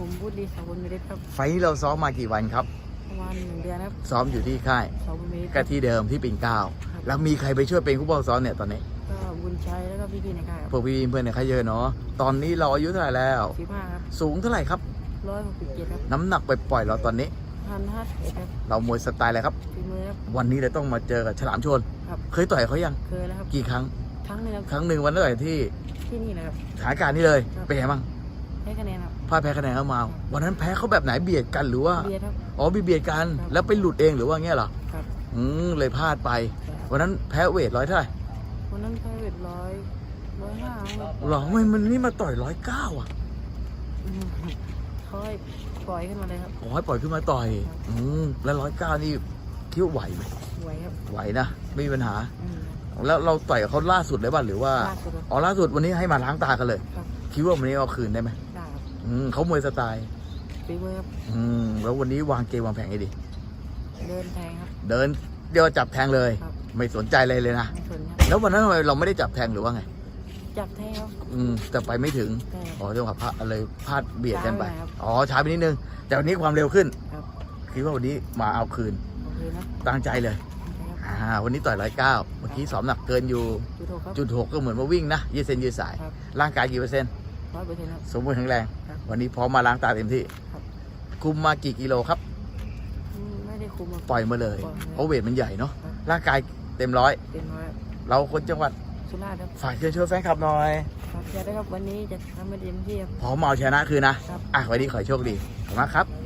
ผมพูดดีสาวบุญเมริครับไฟล์นี้เราซ้อมมากี่วันครับ ประมาณหนึ่งเดือนครับซ้อมอยู่ที่ค่ายสาวบุญเมริก็ที่เดิมที่ปิ่นเกล้าแล้วมีใครไปช่วยเป็นผู้บอลซ้อมเนี่ยตอนนี้ก็บุญชัยแล้วก็พี่ๆในค่ายคพรับวกพี่เพื่อนเนี่ยเขาเยอะเนาะตอนนี้เราอายุเท่าไหร่แล้ว สิบห้าครับสูงเท่าไหร่ครับ ร้อยหกสิบเจ็ดครับน้ำหนักไปปล่อยๆเราตอนนี้ พันห้าสิบเอ็ดครับเรามวยสไตล์อะไรครับ ฝีมือครับ วันนี้เราต้องมาเจอกับฉลามชน ครับ เคยต่อยเขายังเคยแล้วครับกี่ครั้งครั้งหนึงครับครั้งหนึ่งวันต่อยที่ที่นี่นะครับสถานการณ์นี้เลย ครับ เป็นไงบ้าง ให้คะแนนครับพ่ายแพ้คะแนนเข้ามา วันนั้นแพ้เขาแบบไหนเบียดกันหรือว่า เบียร์ครับ อ๋อเบียดกัน ครับ แล้วไปหลุดเองหรือว่าเงี้ยเหรอ ครับอืมเลยพลาดไปแต่วันนั้นแพ้เวทร้อยเท่าไหร่วันนั้นไพเวทร้อยร้อยห้าครับหรอไม่มันนี่มาต่อยร้อยเก้าอะอืมเขาให้ปล่อยขึ้นมาเลยครับขอให้ปล่อยขึ้นมาต่อยครับอืมแล้วร้อยเก้านี่คิดว่าไหวไหมไหวครับไหวนะ ไม่มีปัญหา อืม แล้วเราต่อยกับเขาล่าสุดเลยป่ะหรือว่า ล่าสุดครับอ๋อล่าสุดวันนี้ให้มาล้างตากันเลย ครับ คิดว่าวันนี้เอาคืนได้ไหมได้ครับ อืมเขามวยสไตล์ฝีมือครับอืมแล้ววันนี้วางเกมวางแผนไงดี เดินแทงครับ เดินเดี๋ยวจับแทงเลย ครับ ไม่สนใจอะไรเลยนะ ไม่สนครับแล้ววันนั้นทำไมเราไม่ได้จับแทงหรือว่าไง จับแทงครับอืมแต่ไปไม่ถึง แต่ อ๋อจังหวะพลาดอะไรพลาดเบียดกันไป ช้าไปหน่อยครับอ๋อช้าไปนิดนึง แต่วันนี้ความเร็วขึ้นครับ คิดว่าวันนี้มาเอาคืน โอเคนะตั้งใจเลยโอเคครับอ่า วันนี้ต่อยร้อยเก้าเมื่อกี้สอบหนักเกินอยู่จุดหกครับ จุดหกก็เหมือนมาวิ่งนะ ยืดเส้นยืดสาย ครับ ร่างกายกี่เปอร์เซ็นต์ ร้อยเปอร์เซ็นต์ครับ สมบูรณ์แข็งแรง ครับวันนี้พร้อมมาล้างตาเต็มที่ ครับ คุมมากี่กิโลครับ อืมไม่ได้คุมครับปล่อยมาเลยปล่อยมาเพราะเวทมันใหญ่เนาะ ครับ ร่างกายเต็มร้อย เต็มร้อยครับเราคนจังหวัดสุราษฎร์ครับฝากเชิญชวนแฟนคลับหน่อยครับจะได้ครับวันนี้จะทำให้เต็มที่ครับ พร้อมมาเอาชนะคืนนะ ครับ อะ วันนี้ขอให้โชคดี ขอบคุณมากครับ